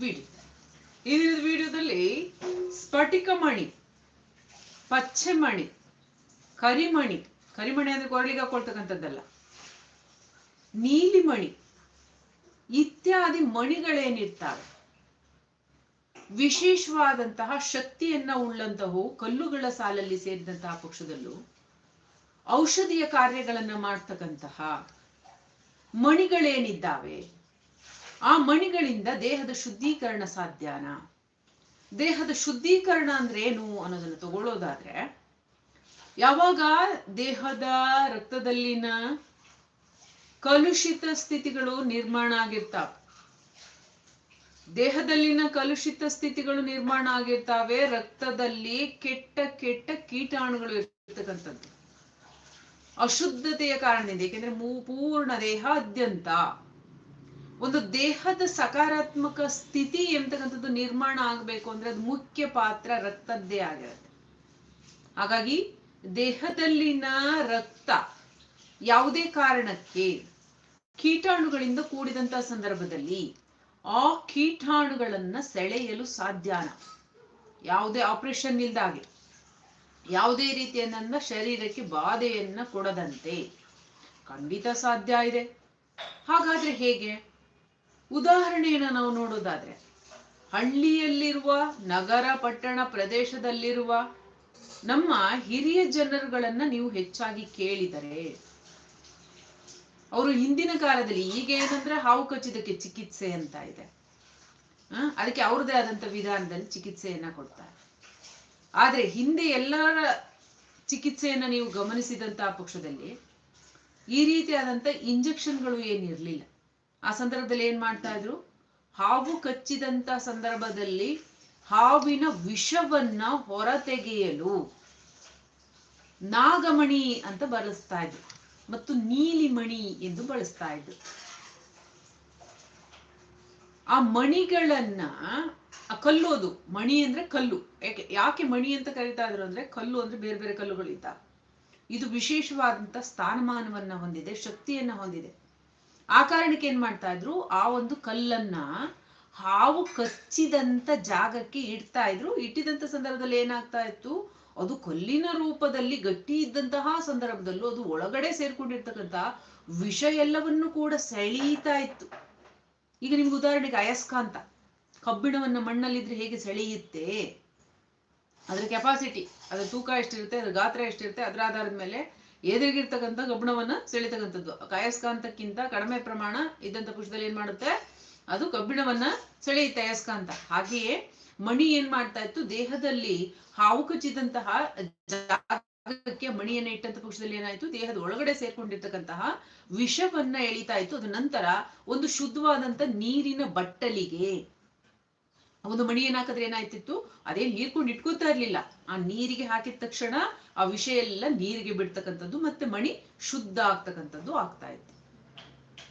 Video. ಈ ಸ್ಫಟಿಕ ಮಣಿ ಪಚ್ಚೆ ಮಣಿ ಕರಿಮಣಿ ಕರಿಮಣಿ ಅಂದ್ರೆ ಕೊರಳಿಗೆ ಹಾಕೊಳ್ತಕ್ಕಂಥದ್ದಲ್ಲ ನೀಲಿ ಮಣಿ ಇತ್ಯಾದಿ ಮಣಿಗಳೇನಿರ್ತಾವೆ, ವಿಶೇಷವಾದಂತಹ ಶಕ್ತಿಯನ್ನ ಉಳ್ಳಂತಹವು ಕಲ್ಲುಗಳ ಸಾಲಲ್ಲಿ ಸೇರಿದಂತಹ ಪಕ್ಷದಲ್ಲೂ ಔಷಧಿಯ ಕಾರ್ಯಗಳನ್ನ ಮಾಡ್ತಕ್ಕಂತಹ ಮಣಿಗಳೇನಿದ್ದಾವೆ ಆ ಮಣಿಗಳಿಂದ ದೇಹದ ಶುದ್ಧೀಕರಣ ಸಾಧ್ಯನಾ? ದೇಹದ ಶುದ್ಧೀಕರಣ ಅಂದ್ರೆ ಏನು ಅನ್ನೋದನ್ನ ತಗೊಳ್ಳೋದಾದ್ರೆ, ಯಾವಾಗ ದೇಹದ ರಕ್ತದಲ್ಲಿನ ಕಲುಷಿತ ಸ್ಥಿತಿಗಳು ನಿರ್ಮಾಣ ಆಗಿರ್ತಾವ, ದೇಹದಲ್ಲಿನ ಕಲುಷಿತ ಸ್ಥಿತಿಗಳು ನಿರ್ಮಾಣ ಆಗಿರ್ತಾವೆ, ರಕ್ತದಲ್ಲಿ ಕೆಟ್ಟ ಕೆಟ್ಟ ಕೀಟಾಣುಗಳು ಇರ್ತಕ್ಕಂಥದ್ದು. ಅಶುದ್ಧತೆಯ ಕಾರಣದಿಂದ ಏಕೆಂದ್ರೆ ಪೂರ್ಣ ದೇಹಾದ್ಯಂತ ಒಂದು ದೇಹದ ಸಕಾರಾತ್ಮಕ ಸ್ಥಿತಿ ಎಂತಕ್ಕಂಥದ್ದು ನಿರ್ಮಾಣ ಆಗಬೇಕು ಅಂದ್ರೆ ಅದು ಮುಖ್ಯ ಪಾತ್ರ ರಕ್ತದ್ದೇ ಆಗಿರುತ್ತೆ. ಹಾಗಾಗಿ ದೇಹದಲ್ಲಿನ ರಕ್ತ ಯಾವುದೇ ಕಾರಣಕ್ಕೆ ಕೀಟಾಣುಗಳಿಂದ ಕೂಡಿದಂತ ಸಂದರ್ಭದಲ್ಲಿ ಆ ಕೀಟಾಣುಗಳನ್ನ ಸೆಳೆಯಲು ಸಾಧ್ಯನ ಯಾವುದೇ ಆಪರೇಷನ್ ಇಲ್ದಾಗೆ. ಯಾವುದೇ ರೀತಿಯನ್ನ ಶರೀರಕ್ಕೆ ಬಾಧೆಯನ್ನ ಕೊಡದಂತೆ ಖಂಡಿತ ಸಾಧ್ಯ ಇದೆ. ಹಾಗಾದ್ರೆ ಹೇಗೆ? ಉದಾಹರಣೆಯನ್ನ ನಾವು ನೋಡೋದಾದ್ರೆ, ಹಳ್ಳಿಯಲ್ಲಿರುವ ನಗರ ಪಟ್ಟಣ ಪ್ರದೇಶದಲ್ಲಿರುವ ನಮ್ಮ ಹಿರಿಯ ಜನರುಗಳನ್ನ ನೀವು ಹೆಚ್ಚಾಗಿ ಕೇಳಿದರೆ, ಅವರು ಹಿಂದಿನ ಕಾಲದಲ್ಲಿ ಈಗ ಏನಂದ್ರೆ ಹಾವು ಕಚ್ಚಿದಕ್ಕೆ ಚಿಕಿತ್ಸೆ ಅಂತ ಇದೆ. ಅದಕ್ಕೆ ಅವ್ರದೇ ಆದಂತ ವಿಧಾನದಲ್ಲಿ ಚಿಕಿತ್ಸೆಯನ್ನ ಕೊಡ್ತಾರೆ. ಆದ್ರೆ ಹಿಂದೆ ಎಲ್ಲರ ಚಿಕಿತ್ಸೆಯನ್ನ ನೀವು ಗಮನಿಸಿದಂತಹ ಪಕ್ಷದಲ್ಲಿ ಈ ರೀತಿಯಾದಂತ ಇಂಜೆಕ್ಷನ್ಗಳು ಏನಿರ್ಲಿಲ್ಲ. ಆ ಸಂದರ್ಭದಲ್ಲಿ ಏನ್ ಮಾಡ್ತಾ ಇದ್ರು? ಹಾವು ಕಚ್ಚಿದಂತ ಸಂದರ್ಭದಲ್ಲಿ ಹಾವಿನ ವಿಷವನ್ನ ಹೊರತೆಗೆಯಲು ನಾಗಮಣಿ ಅಂತ ಬಳಸ್ತಾ ಇದ್ರು. ಮತ್ತು ನೀಲಿಮಣಿ ಎಂದು ಬಳಸ್ತಾ ಇದ್ರು. ಆ ಮಣಿಗಳನ್ನ, ಆ ಕಲ್ಲೋದು ಮಣಿ ಅಂದ್ರೆ ಕಲ್ಲು. ಯಾಕೆ ಯಾಕೆ ಮಣಿ ಅಂತ ಕರೀತಾ ಇದ್ರು ಅಂದ್ರೆ ಕಲ್ಲು ಅಂದ್ರೆ ಬೇರೆ ಬೇರೆ ಕಲ್ಲುಗಳಿದ್ದ ಇದು ವಿಶೇಷವಾದಂತ ಸ್ಥಾನಮಾನವನ್ನ ಹೊಂದಿದೆ, ಶಕ್ತಿಯನ್ನ ಹೊಂದಿದೆ. ಆ ಕಾರಣಕ್ಕೆ ಏನ್ ಮಾಡ್ತಾ ಇದ್ರು? ಆ ಒಂದು ಕಲ್ಲನ್ನ ಹಾವು ಕಚ್ಚಿದಂತ ಜಾಗಕ್ಕೆ ಇಡ್ತಾ ಇದ್ರು. ಇಟ್ಟಿದಂತ ಸಂದರ್ಭದಲ್ಲಿ ಏನಾಗ್ತಾ ಇತ್ತು? ಅದು ಕಲ್ಲಿನ ರೂಪದಲ್ಲಿ ಗಟ್ಟಿ ಇದ್ದಂತಹ ಸಂದರ್ಭದಲ್ಲೂ ಅದು ಒಳಗಡೆ ಸೇರ್ಕೊಂಡಿರ್ತಕ್ಕಂತಹ ವಿಷ ಎಲ್ಲವನ್ನು ಕೂಡ ಸೆಳೀತಾ ಇತ್ತು. ಈಗ ನಿಮ್ಗೆ ಉದಾಹರಣೆಗೆ ಅಯಸ್ಕಾಂತ. ಕಬ್ಬಿಣವನ್ನ ಮಣ್ಣಲ್ಲಿದ್ರೆ ಹೇಗೆ ಸೆಳೆಯುತ್ತೆ? ಅದರ ಕೆಪಾಸಿಟಿ ಅದರ ತೂಕ ಎಷ್ಟಿರುತ್ತೆ, ಅದರ ಗಾತ್ರ ಎಷ್ಟಿರುತ್ತೆ, ಅದರ ಆಧಾರದ ಮೇಲೆ ಎದುರಿಗಿರ್ತಕ್ಕಂಥ ಕಬ್ಬಿಣವನ್ನ ಸೆಳಿತಕ್ಕಂಥದ್ದು ಕಾಯಸ್ಕಾಂತಕ್ಕಿಂತ ಕಡಿಮೆ ಪ್ರಮಾಣ ಇದ್ದಂತ ಪುಷ್ಪದಲ್ಲಿ ಏನ್ ಮಾಡುತ್ತೆ? ಅದು ಕಬ್ಬಿಣವನ್ನ ಸೆಳೆಯುತ್ತೆ ಅಯಸ್ಕಾಂತ ಹಾಗೆಯೇ ಮಣಿ ಏನ್ ಮಾಡ್ತಾ ಇತ್ತು? ದೇಹದಲ್ಲಿ ಹಾವು ಕಚ್ಚಿದಂತಹ ಜಾಗಕ್ಕೆ ಮಣಿಯನ್ನ ಇಟ್ಟಂತ ಪಕ್ಷದಲ್ಲಿ ಏನಾಯ್ತು? ದೇಹದ ಒಳಗಡೆ ಸೇರ್ಕೊಂಡಿರ್ತಕ್ಕಂತಹ ವಿಷವನ್ನ ಎಳಿತಾ ಇತ್ತು. ಅದ ನಂತರ ಒಂದು ಶುದ್ಧವಾದಂತ ನೀರಿನ ಬಟ್ಟಲಿಗೆ. ಒಂದು ಮಣಿ ಏನಾಕಿದ್ರೆ ಏನಾಯ್ತಿತ್ತು? ಅದೇ ಹೀರ್ಕೊಂಡು ಇಟ್ಕೋತಾ ಇರ್ಲಿಲ್ಲ. ಆ ನೀರಿಗೆ ಹಾಕಿದ ತಕ್ಷಣ ಆ ವಿಷಯ ಎಲ್ಲ ನೀರಿಗೆ ಬಿಡ್ತಕ್ಕಂಥದ್ದು ಮತ್ತೆ ಮಣಿ ಶುದ್ಧ ಆಗ್ತಕ್ಕಂಥದ್ದು ಆಗ್ತಾ ಇತ್ತು.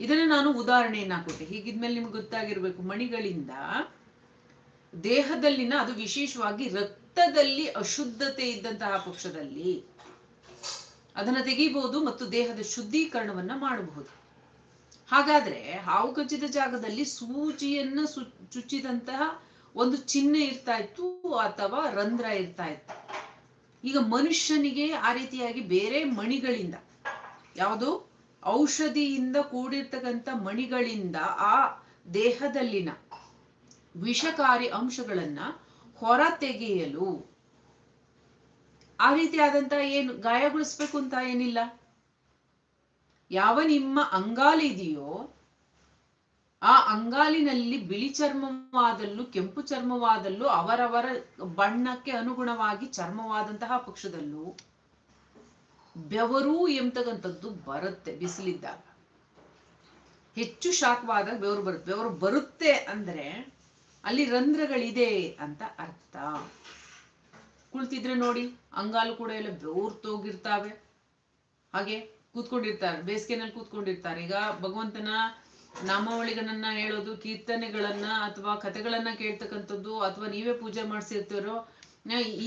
ಇದನ್ನ ನಾನು ಉದಾಹರಣೆಯನ್ನ ಕೊಟ್ಟೆ ಹೀಗಿದ್ಮೇಲೆ ನಿಮ್ಗೆ ಗೊತ್ತಾಗಿರ್ಬೇಕು, ಮಣಿಗಳಿಂದ ದೇಹದಲ್ಲಿನ ಅದು ವಿಶೇಷವಾಗಿ ರಕ್ತದಲ್ಲಿ ಅಶುದ್ಧತೆ ಇದ್ದಂತಹ ಪಕ್ಷದಲ್ಲಿ ಅದನ್ನ ತೆಗಿಬಹುದು ಮತ್ತು ದೇಹದ ಶುದ್ಧೀಕರಣವನ್ನ ಮಾಡಬಹುದು. ಹಾಗಾದ್ರೆ ಹಾವು ಕಚ್ಚಿದ ಜಾಗದಲ್ಲಿ ಸೂಜಿಯನ್ನ ಚುಚ್ಚಿದಂತಹ ಒಂದು ಚಿಹ್ನೆ ಇರ್ತಾ ಇತ್ತು ಅಥವಾ ರಂಧ್ರ ಇರ್ತಾ ಇತ್ತು. ಈಗ ಮನುಷ್ಯನಿಗೆ ಆ ರೀತಿಯಾಗಿ ಬೇರೆ ಮಣಿಗಳಿಂದ, ಯಾವುದು? ಔಷಧಿಯಿಂದ ಕೂಡಿರ್ತಕ್ಕಂಥ ಮಣಿಗಳಿಂದ ಆ ದೇಹದಲ್ಲಿನ ವಿಷಕಾರಿ ಅಂಶಗಳನ್ನ ಹೊರ ತೆಗೆಯಲು ಆ ರೀತಿಯಾದಂತ ಏನು ಗಾಯಗೊಳಿಸ್ಬೇಕು ಅಂತ ಏನಿಲ್ಲ. ಯಾವ ನಿಮ್ಮ ಅಂಗಾಲಿದೆಯೋ ಆ ಅಂಗಾಲಿನಲ್ಲಿ ಬಿಳಿ ಚರ್ಮವಾದಲ್ಲೂ ಕೆಂಪು ಚರ್ಮವಾದಲ್ಲೂ ಅವರವರ ಬಣ್ಣಕ್ಕೆ ಅನುಗುಣವಾಗಿ ಚರ್ಮವಾದಂತಹ ಪಕ್ಷದಲ್ಲೂ ಬೆವರು ಎಂಬತಕ್ಕಂಥದ್ದು ಬರುತ್ತೆ, ಬಿಸಿಲಿದ್ದಾಗ. ಹೆಚ್ಚು ಶಾಖವಾದಾಗ ಬೆವರು ಬರುತ್ತೆ. ಬೆವರು ಬರುತ್ತೆ ಅಂದ್ರೆ ಅಲ್ಲಿ ರಂಧ್ರಗಳಿದೆ ಅಂತ ಅರ್ಥ. ಕುಳ್ತಿದ್ರೆ ನೋಡಿ, ಅಂಗಾಲು ಕೂಡ ಎಲ್ಲ ಬೆವರ್ತೋಗಿರ್ತಾವೆ ಹಾಗೆ ಕೂತ್ಕೊಂಡಿರ್ತಾರೆ, ಬೇಸಿಗೆನಲ್ಲಿ ಕೂತ್ಕೊಂಡಿರ್ತಾರೆ. ಈಗ ಭಗವಂತನ ನಾಮಾವಳಿಗಳನ್ನ ಹೇಳೋದು, ಕೀರ್ತನೆಗಳನ್ನ ಅಥವಾ ಕಥೆಗಳನ್ನ ಕೇಳ್ತಕ್ಕಂಥದ್ದು ಅಥವಾ ನೀವೇ ಪೂಜೆ ಮಾಡಿಸಿರ್ತೀರೋ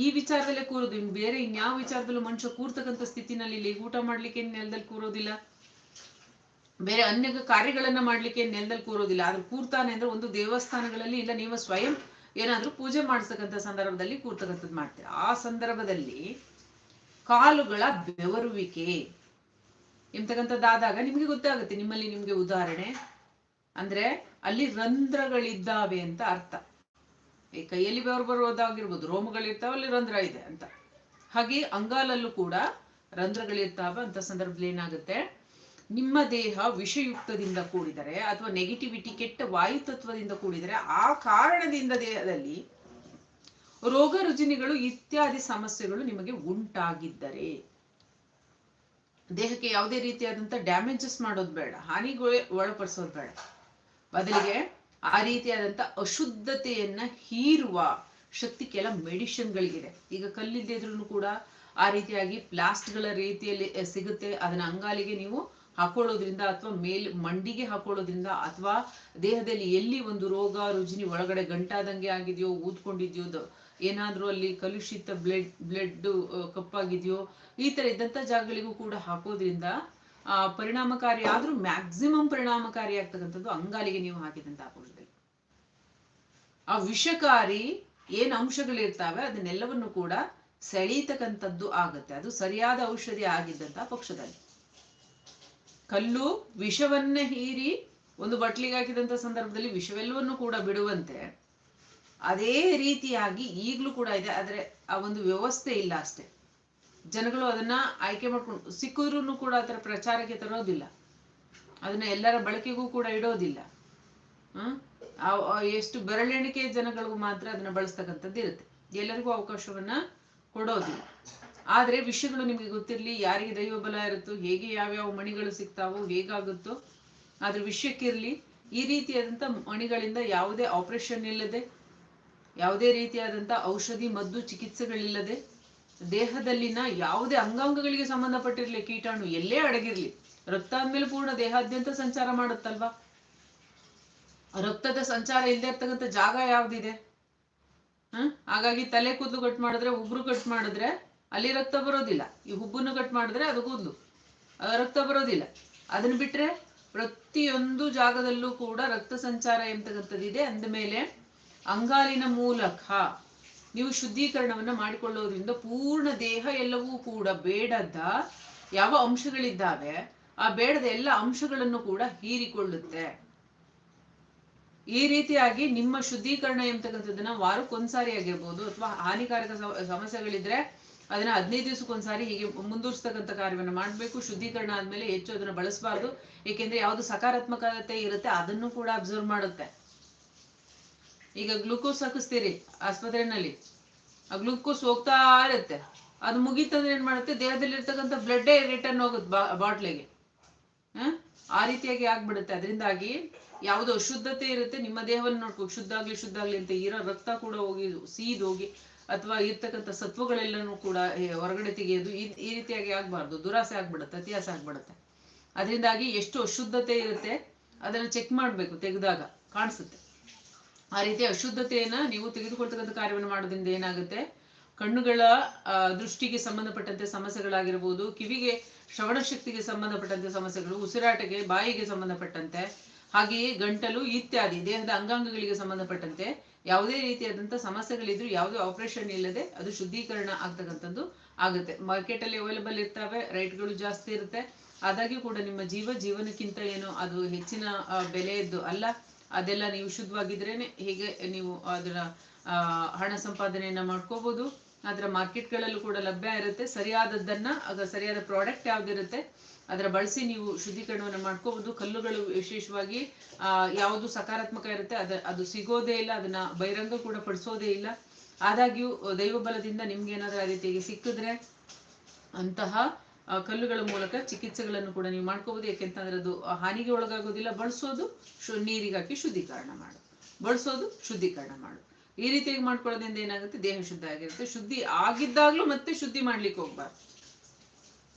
ಈ ವಿಚಾರದಲ್ಲೇ ಕೂರೋದು. ಇನ್ ಬೇರೆ ಇನ್ಯಾವ ವಿಚಾರದಲ್ಲೂ ಮನುಷ್ಯ ಕೂರ್ತಕ್ಕಂಥ ಸ್ಥಿತಿನಲ್ಲಿ ಇಲ್ಲಿ ಊಟ ಮಾಡ್ಲಿಕ್ಕೆ ನೆಲದಲ್ಲಿ ಕೂರೋದಿಲ್ಲ. ಬೇರೆ ಅನ್ಯ ಕಾರ್ಯಗಳನ್ನ ಮಾಡ್ಲಿಕ್ಕೆ ನೆಲದಲ್ಲಿ ಕೂರೋದಿಲ್ಲ. ಆದ್ರೆ ಕೂರ್ತಾನೆ ಅಂದ್ರೆ ಒಂದು ದೇವಸ್ಥಾನಗಳಲ್ಲಿ ಇಲ್ಲ, ನೀವು ಸ್ವಯಂ ಏನಾದ್ರೂ ಪೂಜೆ ಮಾಡಿಸ್ತಕ್ಕಂಥ ಸಂದರ್ಭದಲ್ಲಿ ಕೂರ್ತಕ್ಕಂಥದ್ದು ಮಾಡ್ತೀರ. ಆ ಸಂದರ್ಭದಲ್ಲಿ ಕಾಲುಗಳ ಬೆವರುವಿಕೆ. ಎಂತಕ್ಕಂಥದ್ದಾದಾಗ ನಿಮ್ಗೆ ಗೊತ್ತಾಗುತ್ತೆ, ನಿಮ್ಮಲ್ಲಿ ನಿಮ್ಗೆ ಉದಾಹರಣೆ. ಅಂದ್ರೆ ಅಲ್ಲಿ ರಂಧ್ರಗಳಿದ್ದಾವೆ ಅಂತ ಅರ್ಥ. ಈ ಕೈಯಲ್ಲಿ ಬೆವರು ಬರೋದಾಗಿರ್ಬೋದು ರೋಮಗಳಿರ್ತಾವ, ಅಲ್ಲಿ ರಂಧ್ರ ಇದೆ ಅಂತ. ಹಾಗೆ ಅಂಗಾಲಲ್ಲೂ ಕೂಡ ರಂಧ್ರಗಳಿರ್ತಾವ ಅಂತ ಸಂದರ್ಭದಲ್ಲಿ ಏನಾಗುತ್ತೆ? ನಿಮ್ಮ ದೇಹ ವಿಷಯುಕ್ತದಿಂದ ಕೂಡಿದರೆ ಅಥವಾ ನೆಗೆಟಿವಿಟಿ ಕೆಟ್ಟ ವಾಯುತತ್ವದಿಂದ ಕೂಡಿದರೆ ಆ ಕಾರಣದಿಂದ ದೇಹದಲ್ಲಿ ರೋಗ ರುಜಿನಿಗಳು, ಇತ್ಯಾದಿ ಸಮಸ್ಯೆಗಳು ನಿಮಗೆ ಉಂಟಾಗಿದ್ದರೆ. ದೇಹಕ್ಕೆ ಯಾವುದೇ ರೀತಿಯಾದಂತ ಡ್ಯಾಮೇಜಸ್ ಮಾಡೋದು ಬೇಡ, ಹಾನಿಗೆ ಒಳಪಡಿಸೋದು ಬೇಡ. ಬದಲಿಗೆ ಆ ರೀತಿಯಾದಂತ ಅಶುದ್ಧತೆಯನ್ನ ಹೀರುವ ಶಕ್ತಿ ಕೆಲ ಮೆಡಿಷನ್ಗಳಿಗಿದೆ ಈಗ ಕಲ್ಲಿದ್ದಿದ್ರು ಕೂಡ ಆ ರೀತಿಯಾಗಿ ಪ್ಲಾಸ್ಟ್ಗಳ ರೀತಿಯಲ್ಲಿ ಸಿಗುತ್ತೆ. ಅದನ್ನ ಅಂಗಾಲಿಗೆ ನೀವು ಹಾಕೊಳ್ಳೋದ್ರಿಂದ ಅಥವಾ ಮೇಲ್, ಮಂಡಿಗೆ ಹಾಕೊಳ್ಳೋದ್ರಿಂದ ಅಥವಾ ದೇಹದಲ್ಲಿ ಎಲ್ಲಿ ಒಂದು ರೋಗ, ರುಜಿನಿ ಒಳಗಡೆ ಗಂಟಾದಂಗೆ ಆಗಿದೆಯೋ, ಊದ್ಕೊಂಡಿದ್ಯೋ ಏನಾದ್ರೂ ಅಲ್ಲಿ ಕಲುಷಿತ ಬ್ಲಡ್ ಬ್ಲಡ್ ಕಪ್ಪಾಗಿದೆಯೋ, ಈ ತರ ಇದ್ದಂಥ ಜಾಗಗಳಿಗೂ ಕೂಡ ಹಾಕೋದ್ರಿಂದ ಪರಿಣಾಮಕಾರಿ ಆದ್ರೂ ಮ್ಯಾಕ್ಸಿಮಮ್ ಪರಿಣಾಮಕಾರಿ ಆಗ್ತಕ್ಕಂಥದ್ದು ಅಂಗಾಲಿಗೆ ನೀವು ಹಾಕಿದಂತ ಔಷಧಿ ಆ ವಿಷಕಾರಿ ಏನ್ ಅಂಶಗಳಿರ್ತಾವೆ ಅದನ್ನೆಲ್ಲವನ್ನು ಕೂಡ ಸೆಳೀತಕ್ಕಂಥದ್ದು ಆಗುತ್ತೆ. ಅದು ಸರಿಯಾದ ಔಷಧಿ ಆಗಿದ್ದಂತ ಪಕ್ಷದಲ್ಲಿ. ಕಲ್ಲು ವಿಷವನ್ನ ಹೀರಿ ಒಂದು ಬಟ್ಲಿಗೆ ಹಾಕಿದಂತ ಸಂದರ್ಭದಲ್ಲಿ ವಿಷವೆಲ್ಲವನ್ನು ಕೂಡ ಬಿಡುವಂತೆ ಅದೇ ರೀತಿಯಾಗಿ ಈಗಲೂ ಕೂಡ ಇದೆ. ಆದ್ರೆ ಆ ಒಂದು ವ್ಯವಸ್ಥೆ ಇಲ್ಲ ಅಷ್ಟೇ. ಜನಗಳು ಅದನ್ನ ಆಯ್ಕೆ ಮಾಡ್ಕೊಂಡು ಸಿಕ್ಕಿದ್ರು ಕೂಡ ಅದರ ಪ್ರಚಾರಕ್ಕೆ ತರೋದಿಲ್ಲ. ಅದನ್ನ ಎಲ್ಲರ ಬಳಕೆಗೂ ಕೂಡ ಇಡೋದಿಲ್ಲ. ಎಷ್ಟು ಬೆರಳೆಣಿಕೆ ಜನಗಳಿಗೂ ಮಾತ್ರ ಅದನ್ನ ಬಳಸ್ತಕ್ಕಂಥದ್ದು ಇರುತ್ತೆ. ಎಲ್ಲರಿಗೂ ಅವಕಾಶವನ್ನ ಕೊಡೋದಿಲ್ಲ. ಆದ್ರೆ ವಿಷಯಗಳು ನಿಮಗೆ ಗೊತ್ತಿರಲಿ, ಯಾರಿಗೆ ದೈವ ಬಲ ಇರುತ್ತೋ, ಹೇಗೆ ಯಾವ್ಯಾವ ಮಣಿಗಳು ಸಿಗ್ತಾವೋ, ಹೇಗಾಗುತ್ತೋ, ಆದ್ರೆ ವಿಷಯಕ್ಕಿರ್ಲಿ, ಈ ರೀತಿಯಾದಂತ ಮಣಿಗಳಿಂದ ಯಾವುದೇ ಆಪರೇಷನ್ ಇಲ್ಲದೆ, ಯಾವುದೇ ರೀತಿಯಾದಂತ ಔಷಧಿ, ಮದ್ದು, ಚಿಕಿತ್ಸೆಗಳಿಲ್ಲದೆ ದೇಹದಲ್ಲಿನ ಯಾವುದೇ ಅಂಗಾಂಗಗಳಿಗೆ ಸಂಬಂಧಪಟ್ಟಿರ್ಲಿ, ಕೀಟಾಣು ಎಲ್ಲೇ ಅಡಗಿರ್ಲಿ ರಕ್ತ ಅಂದ್ಮೇಲೆ ಪೂರ್ಣ ದೇಹಾದ್ಯಂತ ಸಂಚಾರ ಮಾಡುತ್ತಲ್ವಾ? ರಕ್ತದ ಸಂಚಾರ ಇಲ್ಲದೆ ಇರ್ತಕ್ಕಂಥ ಜಾಗ ಯಾವ್ದಿದೆ? ಹ್ಮ್? ಹಾಗಾಗಿ ತಲೆ ಕೂದಲು ಕಟ್ ಮಾಡಿದ್ರೆ ಉಬ್ರು ಕಟ್ ಮಾಡಿದ್ರೆ ಅಲ್ಲಿ ರಕ್ತ ಬರೋದಿಲ್ಲ. ಈ ಹುಬ್ಬನ್ನು ಕಟ್ ಮಾಡಿದ್ರೆ ಅದು ಕೂದಲು. ರಕ್ತ ಬರೋದಿಲ್ಲ. ಅದನ್ನ ಬಿಟ್ರೆ ಪ್ರತಿಯೊಂದು ಜಾಗದಲ್ಲೂ ಕೂಡ ರಕ್ತ ಸಂಚಾರ ಎಂತಕ್ಕಂಥದ್ದಿದೆ. ಅಂದಮೇಲೆ ಅಂಗಾಲಿನ ಮೂಲಕ ನೀವು ಶುದ್ಧೀಕರಣವನ್ನು ಮಾಡಿಕೊಳ್ಳೋದ್ರಿಂದ ಪೂರ್ಣ ದೇಹ ಎಲ್ಲವೂ ಕೂಡ ಬೇಡದ ಯಾವ ಅಂಶಗಳಿದ್ದಾವೆ, ಆ ಬೇಡದ ಎಲ್ಲ ಅಂಶಗಳನ್ನು ಕೂಡ ಹೀರಿಕೊಳ್ಳುತ್ತೆ. ಈ ರೀತಿಯಾಗಿ ನಿಮ್ಮ ಶುದ್ಧೀಕರಣ ಎಂತಕ್ಕಂಥದ್ದನ್ನ ವಾರಕ್ಕೊಂದ್ಸಾರಿ ಆಗಿರ್ಬೋದು ಅಥವಾ ಹಾನಿಕಾರಕ ಸಮ- ಸಮಸ್ಯೆಗಳಿದ್ರೆ ಅದನ್ನ ಹದಿನೈದು ದಿವಸಕ್ಕೊಂದ್ಸಾರಿ ಹೀಗೆ ಮುಂದುವರಿಸ್ತಕ್ಕಂಥ ಕಾರ್ಯವನ್ನು ಮಾಡಬೇಕು. ಶುದ್ಧೀಕರಣ ಆದ್ಮೇಲೆ ಹೆಚ್ಚು ಅದನ್ನ ಬಳಸಬಾರ್ದು. ಏಕೆಂದ್ರೆ ಯಾವುದು ಸಕಾರಾತ್ಮಕತೆ ಇರುತ್ತೆ ಅದನ್ನು ಕೂಡ ಅಬ್ಸರ್ವ್ ಮಾಡುತ್ತೆ. ಈಗ ಗ್ಲುಕೋಸ್ ಹಾಕಿಸ್ತೀರಿ, ಆಸ್ಪತ್ರೆನಲ್ಲಿ. ಆ ಗ್ಲುಕೋಸ್ ಹೋಗ್ತಾ ಇರುತ್ತೆ. ಅದು ಮುಗೀತಂದ್ರೆ ಏನ್ ಮಾಡುತ್ತೆ ದೇಹದಲ್ಲಿ ಇರ್ತಕ್ಕಂಥ ಬ್ಲಡ್ಡೇ ರಿಟರ್ನ್ ಹೋಗುತ್ತೆ ಬಾಟ್ಲಿಗೆ. ಆ ರೀತಿಯಾಗಿ ಆಗ್ಬಿಡುತ್ತೆ. ಅದರಿಂದಾಗಿ ಯಾವುದೋ ಅಶುದ್ಧತೆ ಇರುತ್ತೆ, ನಿಮ್ಮ ದೇಹವನ್ನು ನೋಡ್ಬೇಕು ಶುದ್ಧ ಆಗ್ಲಿ ಶುದ್ಧ ಆಗ್ಲಿ ಅಂತ ಇರೋ ರಕ್ತ ಕೂಡ ಹೋಗಿ, ಸೀದ್ ಹೋಗಿ, ಅಥವಾ ಇರ್ತಕ್ಕಂಥ ಸತ್ವಗಳೆಲ್ಲನೂ ಕೂಡ ಹೊರಗಡೆ ತೆಗೆಯೋದು ಈ ರೀತಿಯಾಗಿ ಆಗ್ಬಾರ್ದು. ದುರಾಸೆ ಆಗ್ಬಿಡುತ್ತೆ, ಅತಿಯಾಸ ಆಗ್ಬಿಡುತ್ತೆ. ಅದರಿಂದಾಗಿ ಎಷ್ಟು ಅಶುದ್ಧತೆ ಇರುತ್ತೆ, ಅದನ್ನ ಚೆಕ್ ಮಾಡ್ಬೇಕು ತೆಗೆದಾಗ. ಕಾಣಿಸುತ್ತೆ. ಆ ರೀತಿ ಅಶುದ್ಧತೆಯನ್ನ ನೀವು ತೆಗೆದುಕೊಳ್ತಕ್ಕಂಥ ಕಾರ್ಯವನ್ನು ಮಾಡೋದ್ರಿಂದ ಏನಾಗುತ್ತೆ? ಕಣ್ಣುಗಳ ದೃಷ್ಟಿಗೆ ಸಂಬಂಧಪಟ್ಟಂತೆ ಸಮಸ್ಯೆಗಳಾಗಿರ್ಬೋದು, ಕಿವಿಗೆ ಶ್ರವಣ ಶಕ್ತಿಗೆ ಸಂಬಂಧಪಟ್ಟಂತೆ ಸಮಸ್ಯೆಗಳು, ಉಸಿರಾಟಕ್ಕೆ ಬಾಯಿಗೆ ಸಂಬಂಧಪಟ್ಟಂತೆ, ಹಾಗೆಯೇ ಗಂಟಲು ಇತ್ಯಾದಿ, ದೇಹದ ಅಂಗಾಂಗಗಳಿಗೆ ಸಂಬಂಧಪಟ್ಟಂತೆ ಯಾವುದೇ ರೀತಿಯಾದಂತಹ ಸಮಸ್ಯೆಗಳಿದ್ರು ಯಾವುದೇ ಆಪರೇಷನ್ ಇಲ್ಲದೆ ಅದು ಶುದ್ಧೀಕರಣ ಆಗ್ತಕ್ಕಂಥದ್ದು ಆಗುತ್ತೆ. ಮಾರ್ಕೆಟ್ ಅಲ್ಲಿ ಅವೈಲೇಬಲ್ ಇರ್ತವೆ ರೇಟ್ಗಳು ಜಾಸ್ತಿ ಇರುತ್ತೆ. ಆದಾಗ್ಯೂ ಕೂಡ ನಿಮ್ಮ ಜೀವ, ಜೀವನಕ್ಕಿಂತ ಏನು ಅದು ಹೆಚ್ಚಿನ ಬೆಲೆಯದ್ದು ಅಲ್ಲ. ಅದೆಲ್ಲ ನೀವು ಶುದ್ಧವಾಗಿದ್ರೇನೆ ಹೇಗೆ ನೀವು ಅದರ ಹಣ ಸಂಪಾದನೆಯನ್ನ ಮಾಡ್ಕೋಬಹುದು ಅದರ ಮಾರ್ಕೆಟ್ಗಳಲ್ಲೂ ಕೂಡ ಲಭ್ಯ ಇರುತ್ತೆ. ಸರಿಯಾದದ್ದನ್ನ ಆಗ ಸರಿಯಾದ ಪ್ರಾಡಕ್ಟ್ ಯಾವ್ದಿರುತ್ತೆ, ಅದರ ಬಳಸಿ ನೀವು ಶುದ್ಧೀಕರಣವನ್ನು ಮಾಡ್ಕೋಬಹುದು ಕಲ್ಲುಗಳು ವಿಶೇಷವಾಗಿ ಯಾವುದು ಸಕಾರಾತ್ಮಕ ಇರುತ್ತೆ, ಅದ, ಅದು ಸಿಗೋದೇ ಇಲ್ಲ, ಅದನ್ನ ಬಹಿರಂಗ ಕೂಡ ಪಡಿಸೋದೇ ಇಲ್ಲ. ಆದಾಗ್ಯೂ ದೈವ ಬಲದಿಂದ ನಿಮ್ಗೆ ಏನಾದ್ರೂ ಆ ರೀತಿಯಾಗಿ ಸಿಕ್ಕಿದ್ರೆ ಅಂತಹ ಕಲ್ಲುಗಳ ಮೂಲಕ ಚಿಕಿತ್ಸೆಗಳನ್ನು ಕೂಡ ನೀವು ಮಾಡ್ಕೋಬಹುದು ಯಾಕೆಂತಂದ್ರೆ ಅದು ಹಾನಿಗೆ ಒಳಗಾಗೋದಿಲ್ಲ. ಬಳಸೋದು ಶು ನೀರಿಗೆ ಹಾಕಿ ಶುದ್ಧೀಕರಣ ಮಾಡು. ಬಳಸೋದು ಶುದ್ಧೀಕರಣ ಮಾಡು. ಈ ರೀತಿಯಾಗಿ ಮಾಡ್ಕೊಳ್ಳೋದ್ರಿಂದ ಏನಾಗುತ್ತೆ? ದೇಹ ಶುದ್ಧ ಆಗಿರುತ್ತೆ. ಶುದ್ಧಿ ಆಗಿದ್ದಾಗ್ಲೂ ಮತ್ತೆ ಶುದ್ಧಿ ಮಾಡ್ಲಿಕ್ಕೆ ಹೋಗ್ಬಾರ್ದು.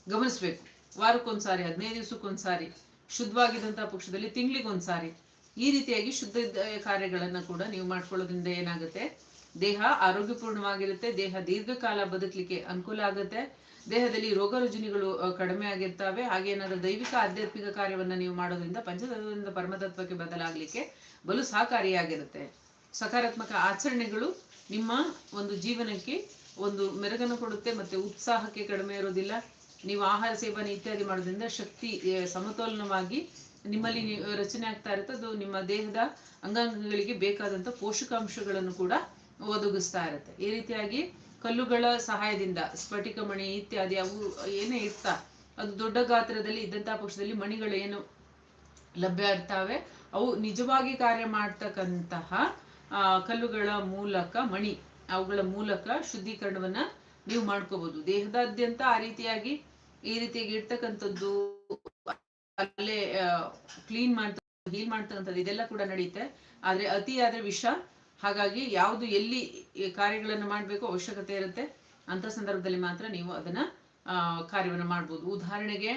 ಗಮನಿಸ್ಬೇಕು. ವಾರಕ್ಕೊಂದ್ಸಾರಿ, ಹದಿನೈದು ದಿವಸಕ್ಕೊಂದ್ಸಾರಿ, ಶುದ್ಧವಾಗಿದ್ದಂತಹ ಪಕ್ಷದಲ್ಲಿ ತಿಂಗಳಿಗೊಂದ್ಸಾರಿ ಈ ರೀತಿಯಾಗಿ ಶುದ್ಧ ಕಾರ್ಯಗಳನ್ನ ಕೂಡ ನೀವು ಮಾಡ್ಕೊಳ್ಳೋದ್ರಿಂದ ಏನಾಗುತ್ತೆ? ದೇಹ ಆರೋಗ್ಯಪೂರ್ಣವಾಗಿರುತ್ತೆ. ದೇಹ ದೀರ್ಘಕಾಲ ಬದುಕಲಿಕ್ಕೆ ಅನುಕೂಲ ಆಗುತ್ತೆ. ದೇಹದಲ್ಲಿ ರೋಗ ರುಜಿನಿಗಳು ಕಡಿಮೆ ಆಗಿರ್ತವೆ. ಹಾಗೆ ಏನಾದರೂ ದೈವಿಕ ಆಧ್ಯಾತ್ಮಿಕ ಕಾರ್ಯವನ್ನ ನೀವು ಮಾಡೋದ್ರಿಂದ ಪಂಚತತ್ವದಿಂದ ಪರಮತತ್ವಕ್ಕೆ ಬದಲಾಗಲಿಕ್ಕೆ ಬಲು ಸಹಕಾರಿಯಾಗಿರುತ್ತೆ. ಸಕಾರಾತ್ಮಕ ಆಚರಣೆಗಳು ನಿಮ್ಮ ಒಂದು ಜೀವನಕ್ಕೆ ಒಂದು ಮೆರುಗನ್ನು ಕೊಡುತ್ತೆ ಮತ್ತೆ ಉತ್ಸಾಹಕ್ಕೆ ಕಡಿಮೆ ಇರೋದಿಲ್ಲ. ನೀವು ಆಹಾರ ಸೇವನೆ ಇತ್ಯಾದಿ ಮಾಡೋದ್ರಿಂದ ಶಕ್ತಿ ಸಮತೋಲನವಾಗಿ ನಿಮ್ಮಲ್ಲಿ ರಚನೆ ಆಗ್ತಾ ಇರುತ್ತೆ. ಅದು ನಿಮ್ಮ ದೇಹದ ಅಂಗಾಂಗಗಳಿಗೆ ಬೇಕಾದಂತ ಪೋಷಕಾಂಶಗಳನ್ನು ಕೂಡ ಒದಗಿಸ್ತಾ ಇರುತ್ತೆ. ಈ ರೀತಿಯಾಗಿ ಕಲ್ಲುಗಳ ಸಹಾಯದಿಂದ ಸ್ಫಟಿಕ ಮಣಿ ಇತ್ಯಾದಿ ಅವು ಏನೇ ಇರ್ತಾ, ಅದು ದೊಡ್ಡ ಗಾತ್ರದಲ್ಲಿ ಇದ್ದಂತಹ ಪಕ್ಷದಲ್ಲಿ ಮಣಿಗಳು ಏನು ಲಭ್ಯ ಇರ್ತಾವೆ. ಅವು ನಿಜವಾಗಿ ಕಾರ್ಯ ಮಾಡ್ತಕ್ಕಂತಹ ಕಲ್ಲುಗಳ ಮೂಲಕ, ಮಣಿ ಅವುಗಳ ಮೂಲಕ ಶುದ್ಧೀಕರಣವನ್ನ ನೀವು ಮಾಡ್ಕೋಬಹುದು. ದೇಹದಾದ್ಯಂತ ಆ ರೀತಿಯಾಗಿ ಈ ರೀತಿಯಾಗಿ ಇರ್ತಕ್ಕಂಥದ್ದು ಅಲ್ಲೇ ಕ್ಲೀನ್ ಮಾಡ್ತ ಹೀಲ್ ಮಾಡ್ತಕ್ಕಂಥದ್ದು ಇದೆಲ್ಲ ಕೂಡ ನಡೆಯುತ್ತೆ ಆದ್ರೆ ಅತಿಯಾದ್ರೆ ವಿಷ ಹಾಗಾಗಿ ಯಾವುದು ಎಲ್ಲಿ ಕಾರ್ಯಗಳನ್ನು ಮಾಡಬೇಕು ಅವಶ್ಯಕತೆ ಇರುತ್ತೆ, ಅಂತ ಸಂದರ್ಭದಲ್ಲಿ ಮಾತ್ರ ನೀವು ಅದನ್ನ ಕಾರ್ಯವನ್ನು ಮಾಡ್ಬೋದು. ಉದಾಹರಣೆಗೆ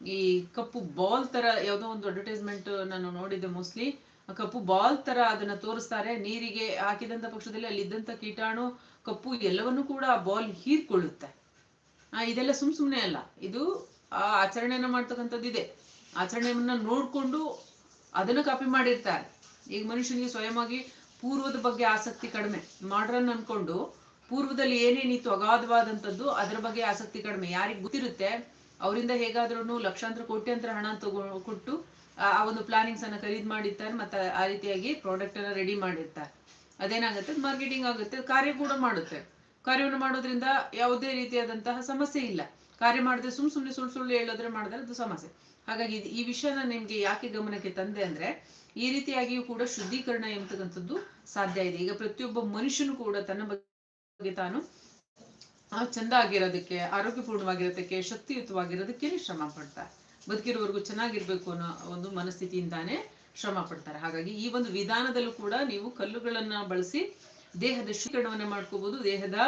ಈ ಕಪ್ಪು ಬಾಲ್ ತರ ಯಾವುದೋ ಒಂದು ಅಡ್ವರ್ಟೈಸ್ಮೆಂಟ್ ನಾನು ನೋಡಿದ್ದೆ ಮೋಸ್ಟ್ಲಿ ಕಪ್ಪು ಬಾಲ್ ತರ ಅದನ್ನ ತೋರಿಸ್ತಾರೆ. ನೀರಿಗೆ ಹಾಕಿದಂತ ಪಕ್ಷದಲ್ಲಿ ಅಲ್ಲಿ ಇದ್ದಂತ ಕೀಟಾಣು ಕಪ್ಪು ಎಲ್ಲವನ್ನೂ ಕೂಡ ಆ ಬಾಲ್ ಹೀರ್ಕೊಳ್ಳುತ್ತೆ. ಇದೆಲ್ಲ ಸುಮ್ ಸುಮ್ನೆ ಅಲ್ಲ. ಇದು ಆ ಆಚರಣೆಯನ್ನ ಮಾಡ್ತಕ್ಕಂಥದ್ದು ಇದೆ. ಆಚರಣೆಯನ್ನ ನೋಡ್ಕೊಂಡು ಅದನ್ನ ಕಾಪಿ ಮಾಡಿರ್ತಾರೆ. ಈಗ ಮನುಷ್ಯನಿಗೆ ಸ್ವಯಂವಾಗಿ ಪೂರ್ವದ ಬಗ್ಗೆ ಆಸಕ್ತಿ ಕಡಿಮೆ. ಮಾಡ್ರನ್ ಅನ್ಕೊಂಡು ಪೂರ್ವದಲ್ಲಿ ಏನೇನಿತ್ತು ಅಗಾಧವಾದಂಥದ್ದು, ಅದರ ಬಗ್ಗೆ ಆಸಕ್ತಿ ಕಡಿಮೆ. ಯಾರಿಗೆ ಗೊತ್ತಿರುತ್ತೆ, ಅವರಿಂದ ಹೇಗಾದ್ರೂ ಲಕ್ಷಾಂತರ, ಕೋಟ್ಯಾಂತರ ಹಣ ತಗೊಂಡು ಕೊಟ್ಟು, ಆ ಒಂದು ಪ್ಲಾನಿಂಗ್ಸ್ ಅನ್ನ ಖರೀದಿ ಮಾಡಿರ್ತಾರೆ, ಮತ್ತೆ ಆ ರೀತಿಯಾಗಿ ಪ್ರಾಡಕ್ಟ್ ಅನ್ನ ರೆಡಿ ಮಾಡಿರ್ತಾರೆ. ಅದೇನಾಗುತ್ತೆ? ಮಾರ್ಕೆಟಿಂಗ್ ಆಗುತ್ತೆ, ಕಾರ್ಯ ಕೂಡ ಮಾಡುತ್ತೆ. ಕಾರ್ಯವನ್ನು ಮಾಡೋದ್ರಿಂದ ಯಾವುದೇ ರೀತಿಯಾದಂತಹ ಸಮಸ್ಯೆ ಇಲ್ಲ. ಕಾರ್ಯ ಮಾಡದೆ ಸುಮ್ ಸುಮ್ನೆ ಸುಳ್ಳು ಸುಳ್ಳು ಹೇಳೋದ್ರೆ ಮಾಡಿದ್ರೆ ಅದು ಸಮಸ್ಯೆ. ಹಾಗಾಗಿ ಈ ವಿಷಯನ ನಿಮ್ಗೆ ಯಾಕೆ ಗಮನಕ್ಕೆ ತಂದೆ ಅಂದ್ರೆ ಈ ರೀತಿಯಾಗಿಯೂ ಕೂಡ ಶುದ್ಧೀಕರಣ ಎಂಬತಕ್ಕಂಥದ್ದು ಸಾಧ್ಯ ಇದೆ. ಈಗ ಪ್ರತಿಯೊಬ್ಬ ಮನುಷ್ಯನು ಕೂಡ ತನ್ನ ಬಗ್ಗೆ ತಾನು ಚಂದ ಆಗಿರೋದಕ್ಕೆ, ಆರೋಗ್ಯಪೂರ್ಣವಾಗಿರೋದಕ್ಕೆ ಶಕ್ತಿಯುತವಾಗಿರೋದಕ್ಕೆ ಶ್ರಮ ಪಡ್ತಾರೆ. ಬದುಕಿರೋವರೆಗೂ ಚೆನ್ನಾಗಿರ್ಬೇಕು ಅನ್ನೋ ಒಂದು ಮನಸ್ಥಿತಿಯಿಂದಾನೆ ಶ್ರಮ ಪಡ್ತಾರೆ. ಹಾಗಾಗಿ ಈ ಒಂದು ವಿಧಾನದಲ್ಲೂ ಕೂಡ ನೀವು ಕಲ್ಲುಗಳನ್ನ ಬಳಸಿ ದೇಹದ ಶುದ್ಧೀಕರಣವನ್ನ ಮಾಡ್ಕೋಬಹುದು ದೇಹದ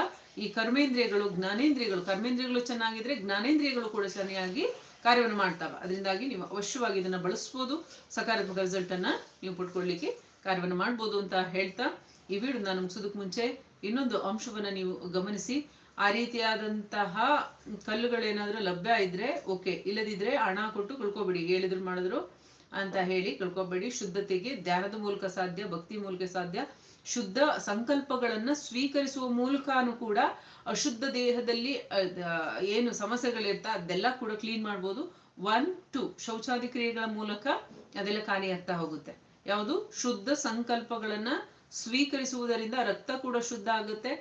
ಈ ಕರ್ಮೇಂದ್ರಿಯಗಳು, ಜ್ಞಾನೇಂದ್ರಿಯಗಳು, ಕರ್ಮೇಂದ್ರಿಯಗಳು ಚೆನ್ನಾಗಿದ್ರೆ ಜ್ಞಾನೇಂದ್ರಿಯಗಳು ಕೂಡ ಚೆನ್ನಾಗಿ ಕಾರ್ಯವನ್ನು ಮಾಡ್ತಾವ. ಅದರಿಂದಾಗಿ ನೀವು ಅವಶ್ಯವಾಗಿ ಇದನ್ನ ಬಳಸ್ಬೋದು. ಸಕಾರಾತ್ಮಕ ರಿಸಲ್ಟ್ ಅನ್ನ ನೀವು ಪಡ್ಕೊಳ್ಳಿಕ್ಕೆ ಕಾರ್ಯವನ್ನು ಮಾಡ್ಬೋದು ಅಂತ ಹೇಳ್ತಾ ಈ ವಿಡಿಯೋ ನಾನು ಮುಗಿಸೋದಕ್ಕೆ ಮುಂಚೆ ಇನ್ನೊಂದು ಅಂಶವನ್ನ ನೀವು ಗಮನಿಸಿ. ಆ ರೀತಿಯಾದಂತಹ ಕಲ್ಲುಗಳೇನಾದ್ರೂ ಲಭ್ಯ ಇದ್ರೆ ಓಕೆ ಇಲ್ಲದಿದ್ರೆ ಹಣ ಕೊಟ್ಟು ಕಳ್ಕೊಬೇಡಿ. ಹೇಳಿದ್ರು ಮಾಡಿದ್ರು ಅಂತ ಹೇಳಿ ತಿಳ್ಕೊಬೇಡಿ. ಶುದ್ಧತೆಗೆ ಧ್ಯಾನದ ಮೂಲಕ ಸಾಧ್ಯ, ಭಕ್ತಿ ಮೂಲಕ ಸಾಧ್ಯ. ಶುದ್ಧ ಸಂಕಲ್ಪಗಳನ್ನ ಸ್ವೀಕರಿಸುವ ಮೂಲಕನೂ ಕೂಡ ಅಶುದ್ಧ ದೇಹದಲ್ಲಿ ಏನು ಸಮಸ್ಯೆಗಳಿರ್ತಾ ಅದೆಲ್ಲ ಕೂಡ ಕ್ಲೀನ್ ಮಾಡ್ಬೋದು. ಒನ್ ಟು ಶೌಚಾದಿ ಕ್ರಿಯೆಗಳ ಮೂಲಕ ಅದೆಲ್ಲ ಖಾಲಿಯಾಗ್ತಾ ಹೋಗುತ್ತೆ. ಯಾವುದು? ಶುದ್ಧ ಸಂಕಲ್ಪಗಳನ್ನ ಸ್ವೀಕರಿಸುವುದರಿಂದ ರಕ್ತ ಕೂಡ ಶುದ್ಧ ಆಗುತ್ತೆ.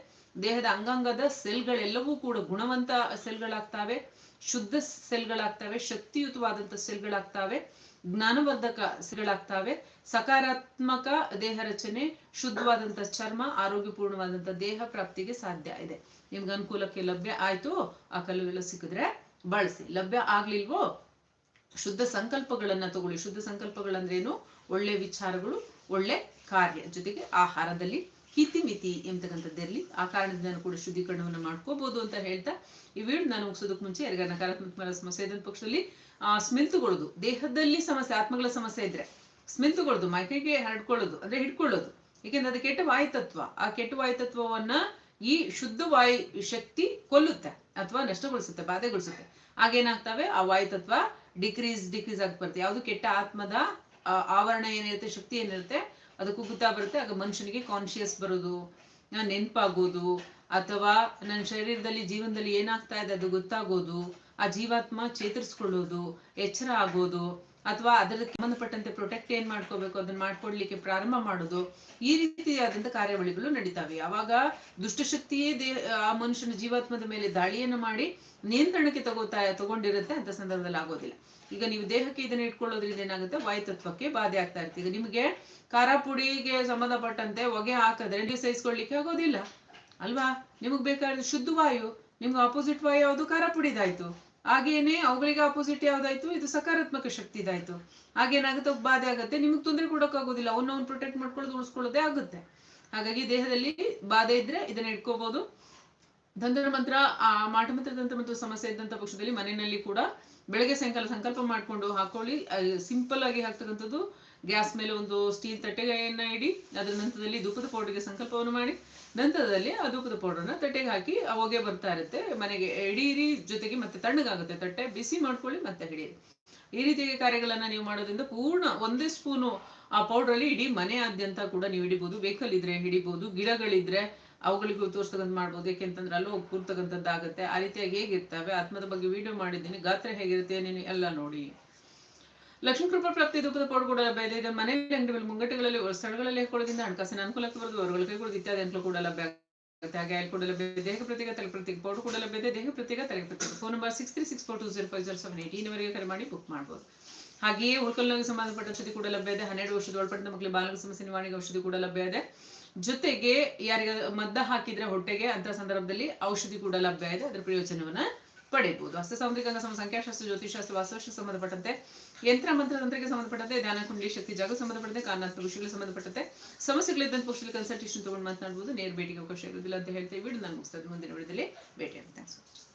ದೇಹದ ಅಂಗಾಂಗದ ಸೆಲ್ಗಳೆಲ್ಲವೂ ಕೂಡ ಗುಣವಂತ ಸೆಲ್ಗಳಾಗ್ತವೆ ಶುದ್ಧ ಸೆಲ್ಗಳಾಗ್ತವೆ ಶಕ್ತಿಯುತವಾದಂತ ಸೆಲ್ಗಳಾಗ್ತವೆ, ಜ್ಞಾನವರ್ಧಕ ಸೆಲ್ಗಳಾಗ್ತವೆ, ಸಕಾರಾತ್ಮಕ ದೇಹ ರಚನೆ ಶುದ್ಧವಾದಂತ ಚರ್ಮ ಆರೋಗ್ಯಪೂರ್ಣವಾದಂತ ದೇಹ ಪ್ರಾಪ್ತಿಗೆ ಸಾಧ್ಯ ಇದೆ. ನಿಮ್ಗೆ ಅನುಕೂಲಕ್ಕೆ ಲಭ್ಯ ಆಯ್ತು, ಆ ಕಲ್ಲುಗಳು ಸಿಕ್ಕಿದ್ರೆ ಬಳಸಿ. ಲಭ್ಯ ಆಗ್ಲಿಲ್ವೋ, ಶುದ್ಧ ಸಂಕಲ್ಪಗಳನ್ನ ತಗೊಳ್ಳಿ. ಶುದ್ಧ ಸಂಕಲ್ಪಗಳಂದ್ರೇನು? ಒಳ್ಳೆ ವಿಚಾರಗಳು, ಒಳ್ಳೆ ಕಾರ್ಯ. ಜೊತೆಗೆ ಆಹಾರದಲ್ಲಿ ಹಿತಿಮಿತಿ ಎಂಬತಕ್ಕಂಥದ್ದಿರಲಿ ಆ ಕಾರಣದಿಂದ ಕೂಡ ಶುದ್ಧೀಕರಣವನ್ನು ಮಾಡ್ಕೋಬಹುದು ಅಂತ ಹೇಳ್ತಾ ಈ ವಿಡಿಯೋ ನಾನು ಮುಗಿಸೋದಕ್ಕೆ ಮುಂಚೆ ಯಾರಿಗ ನಕಾರಾತ್ಮಕ ಸಮಸ್ಯೆ ಇದ್ದ ಪಕ್ಷದಲ್ಲಿ, ಆ, ಸ್ಮೆಲ್ತುಗೊಳ್ಳೋದು. ದೇಹದಲ್ಲಿ ಸಮಸ್ಯೆ, ಆತ್ಮಗಳ ಸಮಸ್ಯೆ ಇದ್ರೆ ಸ್ಮೆಲ್ತುಗೊಳ್ಳೋದು, ಮೈಕೈಗೆ ಹರಡ್ಕೊಳ್ಳೋದು, ಅಂದ್ರೆ ಹಿಡ್ಕೊಳ್ಳೋದು. ಏಕೆಂದ್ರೆ ಅದು ಕೆಟ್ಟ ವಾಯುತತ್ವ. ಆ ಕೆಟ್ಟ ವಾಯುತತ್ವವನ್ನ ಈ ಶುದ್ಧ ವಾಯು ಶಕ್ತಿ ಕೊಲ್ಲುತ್ತೆ ಅಥವಾ ನಷ್ಟಗೊಳಿಸುತ್ತೆ, ಬಾಧೆಗೊಳಿಸುತ್ತೆ. ಆಗೇನಾಗ್ತವೆ ಆ ವಾಯುತತ್ವ ಡಿಕ್ರೀಸ್ ಡಿಕ್ರೀಸ್ ಆಗಿ ಬರುತ್ತೆ ಯಾವುದು ಕೆಟ್ಟ ಆತ್ಮದ ಆವರಣ ಏನಿರುತ್ತೆ, ಶಕ್ತಿ ಏನಿರುತ್ತೆ ಅದು ಕುಗ್ಗುತ್ತಾ ಬರುತ್ತೆ. ಆಗ ಮನುಷ್ಯನಿಗೆ ಕಾನ್ಶಿಯಸ್ ಬರೋದು ನೆನಪಾಗೋದು ನೆನ್ಪಾಗೋದು, ಅಥವಾ ನನ್ನ ಶರೀರದಲ್ಲಿ, ಜೀವನದಲ್ಲಿ ಏನಾಗ್ತಾ ಇದೆ ಅದು ಗೊತ್ತಾಗೋದು, ಆ ಜೀವಾತ್ಮ ಚೇತರಿಸ್ಕೊಳ್ಳೋದು, ಎಚ್ಚರ ಆಗೋದು ಅಥವಾ ಅದಕ್ಕೆ ಸಂಬಂಧಪಟ್ಟಂತೆ ಪ್ರೊಟೆಕ್ಟ್ ಏನ್ ಮಾಡ್ಕೋಬೇಕು, ಅದನ್ನ ಮಾಡ್ಕೊಡ್ಲಿಕ್ಕೆ ಪ್ರಾರಂಭ ಮಾಡೋದು, ಈ ರೀತಿಯಾದಂತ ಕಾರ್ಯಾವಳಿಗಳು ನಡೀತಾವೆ. ಯಾವಾಗ ದುಷ್ಟಶಕ್ತಿಯೇ ದೇ, ಆ ಮನುಷ್ಯನ ಜೀವಾತ್ಮದ ಮೇಲೆ ದಾಳಿಯನ್ನು ಮಾಡಿ ನಿಯಂತ್ರಣಕ್ಕೆ ತಗೋತಾ, ತಗೊಂಡಿರುತ್ತೆ ಅಂತ ಸಂದರ್ಭದಲ್ಲಿ ಆಗೋದಿಲ್ಲ. ಈಗ ನೀವು ದೇಹಕ್ಕೆ ಇದನ್ನ ಇಟ್ಕೊಳ್ಳೋದ್ರಿಂದ ಏನಾಗುತ್ತೆ? ವಾಯುತತ್ವಕ್ಕೆ ಬಾಧೆ ಆಗ್ತಾ ಇರುತ್ತೆ. ಈಗ ನಿಮಗೆ ಖಾರ ಪುಡಿಗೆ ಸಂಬಂಧಪಟ್ಟಂತೆ ಹೊಗೆ ಹಾಕಿದ್ರೆ ನೀವು ಸಹಿಸ್ಕೊಳ್ಳಿಕ್ಕೆ ಆಗೋದಿಲ್ಲ. ಅಲ್ವಾ? ನಿಮಗೆ ಬೇಕಾದ ಶುದ್ಧ ವಾಯು, ನಿಮ್ಗೆ ಆಪೋಸಿಟ್ ವಾಯು ಯಾವುದು? ಖಾರ ಪುಡಿದಾಯ್ತು ಹಾಗೇನೆ ಅವುಗಳಿಗೆ ಆಪೋಸಿಟ್ ಯಾವ್ದಾಯ್ತು? ಇದು ಸಕಾರಾತ್ಮಕ ಶಕ್ತಿ ಇದಾಯ್ತು. ಹಾಗೇನಾಗುತ್ತೆ ಬಾಧೆ ಆಗುತ್ತೆ. ನಿಮ್ಗೆ ತೊಂದರೆ ಕೊಡೋಕ್ಕಾಗೋದಿಲ್ಲ. ಅವನ್ನ ಅವ್ನು ಪ್ರೊಟೆಕ್ಟ್ ಮಾಡ್ಕೊಳ್ಳೋದು ಉಳಿಸ್ಕೊಳ್ಳೋದೇ ಆಗುತ್ತೆ. ಹಾಗಾಗಿ ದೇಹದಲ್ಲಿ ಬಾಧೆ ಇದ್ರೆ ಇದನ್ನ ಇಟ್ಕೋಬಹುದು ಮಂತ್ರ, ಆ ಮಾಟ ಮಂತ್ರ ತಂತ್ರ ಮಂತ್ರ ಸಮಸ್ಯೆ ಇದ್ದಂತ ಪಕ್ಷದಲ್ಲಿ ಮನೆಯಲ್ಲಿ ಕೂಡ ಬೆಳಗ್ಗೆ ಸಾಯಂಕಾಲ ಸಂಕಲ್ಪ ಮಾಡ್ಕೊಂಡು ಹಾಕೊಳ್ಳಿ. ಸಿಂಪಲ್ ಆಗಿ ಹಾಕ್ತಕ್ಕಂಥದ್ದು ಗ್ಯಾಸ್ ಮೇಲೆ ಒಂದು ಸ್ಟೀಲ್ ತಟ್ಟೆಗೆಯನ್ನ ಇಡಿ, ಅದರ ನಂತರದಲ್ಲಿ ಧೂಪದ ಪೌಡರ್ಗೆ ಸಂಕಲ್ಪವನ್ನು ಮಾಡಿ, ನಂತರದಲ್ಲಿ ಆ ಧೂಪದ ಪೌಡರ್ನ ತಟ್ಟೆಗೆ ಹಾಕಿ ಆ ಬರ್ತಾ ಇರುತ್ತೆ. ಮನೆಗೆ ಹಿಡೀರಿ ಜೊತೆಗೆ ಮತ್ತೆ ತಣ್ಣಗಾಗುತ್ತೆ. ತಟ್ಟೆ ಬಿಸಿ ಮಾಡ್ಕೊಳ್ಳಿ, ಮತ್ತೆ ಹಿಡೀರಿ ಈ ರೀತಿಯ ಕಾರ್ಯಗಳನ್ನ ನೀವು ಮಾಡೋದ್ರಿಂದ ಪೂರ್ಣ ಒಂದೇ ಸ್ಪೂನು ಆ ಪೌಡರ್ ಅಲ್ಲಿ ಇಡೀ ಮನೆಯಾದ್ಯಂತ ಕೂಡ ನೀವು ಹಿಡಿಬಹುದು ವೆಹಿಕಲ್ ಇದ್ರೆ ಹಿಡಿಬಹುದು ಗಿಡಗಳಿದ್ರೆ ಅವುಗಳಿಗೂ ತೋರಿಸ್ತಕ್ಕಂಥ ಮಾಡ್ಬೋದು. ಯಾಕೆಂತಂದ್ರೆ ಅಲ್ಲೂ ಹೋಗಿ ಕೂರ್ತಕ್ಕಂಥದ್ದಾಗುತ್ತೆ. ಆ ರೀತಿಯಾಗಿ ಹೇಗಿರ್ತವೆ? ಆತ್ಮದ ಬಗ್ಗೆ ವಿಡಿಯೋ ಮಾಡಿದ್ದೀನಿ. ಗಾತ್ರ ಹೇಗಿರುತ್ತೆ ನೀನು ಎಲ್ಲ ನೋಡಿ. ಲಕ್ಷ್ಮೀ ಕೃಪಾ ಪ್ರಾಪ್ತಿ ಕೂಡ ಲಭ್ಯ ಇದೆ ಮನೆಯಲ್ಲಿ ಅಂಗಡಿಗಳು, ಮುಂಗಟ್ಟುಗಳಲ್ಲಿ ಸ್ಥಳಗಳಲ್ಲಿ ಕೊಡೋದ್ರಿಂದ ಹಣಕಾಸಿನ ಅನುಕೂಲಕ್ಕೆ ಬರೆದು ಹೊರಗಳ ಕೈಗೊಳ್ಳೋದು ಇತ್ಯಾದಿ ಅಂತಲೂ ಕೂಡ ಲಭ್ಯ ಆಗುತ್ತೆ. ಹಾಗೆ ಆಯಿಲ್ ಕೂಡ ದೇಹ ಪ್ರತ್ಯೇಕ ತಲೆ ಪ್ರತ್ಯೇಕ ಪೌಡರ್ ಕೂಡ ಲಭ್ಯ ಇದೆ ದೇಹ ಪ್ರತ್ಯೇಕ ತಲೆ ಪ್ರತ್ಯೇಕ phone number six three six four two zero five zero seven ಕರೆ ಮಾಡಿ ಬುಕ್ ಮಾಡ್ಬೋದು. ಹಾಗೆಯೇ ಉಳ್ಕಲ್ನಾಗ ಸಂಬಂಧಪಟ್ಟ ಕೂಡ ಲಭ್ಯ ಇದೆ ಹನ್ನೆರಡು ವರ್ಷದ ಒಳಪಟ್ಟ ಮಕ್ಕಳಿಗೆ ಬಾಲಕ ಸಮಸ್ಯೆ ನಿವಾರಣೆಗೆ ಔಷಧಿ ಕೂಡ ಲಭ್ಯ ಇದೆ ಜೊತೆಗೆ ಯಾರಿಗ ಮದ್ದ ಹಾಕಿದ್ರೆ ಹೊಟ್ಟೆಗೆ ಅಂತ ಸಂದರ್ಭದಲ್ಲಿ ಔಷಧಿ ಕೂಡ ಲಭ್ಯ ಇದೆ ಅದರ ಪ್ರಯೋಜನವನ್ನ ಪಡೆಯಬಹುದು. ಹಸ್ತ ಸಮ ಸಂಖ್ಯಾಶಾಸ್ತ್ರ ಜ್ಯೋತಿಷಾಸ್ತ್ರ ವಾಸ್ತುಶಾಸ್ತ್ರ ಸಂಬಂಧಪಟ್ಟಂತೆ ಯಂತ್ರ ಮಂತ್ರ ತಂತ್ರಕ್ಕೆ ಸಂಬಂಧಪಟ್ಟಂತೆ, ಧ್ಯಾನ, ಕುಂಡಲಿ, ಶಕ್ತಿ, ಜಾಗ ಸಂಬಂಧಪಟ್ಟಂತೆ ಕಾರಣಾತ್ಮಕ ವಿಷಯಗಳಿಗೆ ಸಂಬಂಧಪಟ್ಟಂತೆ ಸಮಸ್ಯೆಗಳಿದ್ದಂತ ಪಕ್ಷದಲ್ಲಿ ಕನ್ಸಲ್ಟೇಷನ್ ತಗೊಂಡು ಮಾತನಾಡಬಹುದು ನೇರ ಭೇಟಿಗೆ ಅವಕಾಶ ಇರುವುದಿಲ್ಲ ಅಂತ ಹೇಳ್ತೀವಿ ವಿಡಿಯೋ ನಾನು ಮುಗಿಸ್ತದೆ ಮುಂದಿನ ವಿಡಿಯೋದಲ್ಲಿ ಭೇಟಿ ಥ್ಯಾಂಕ್ಸ್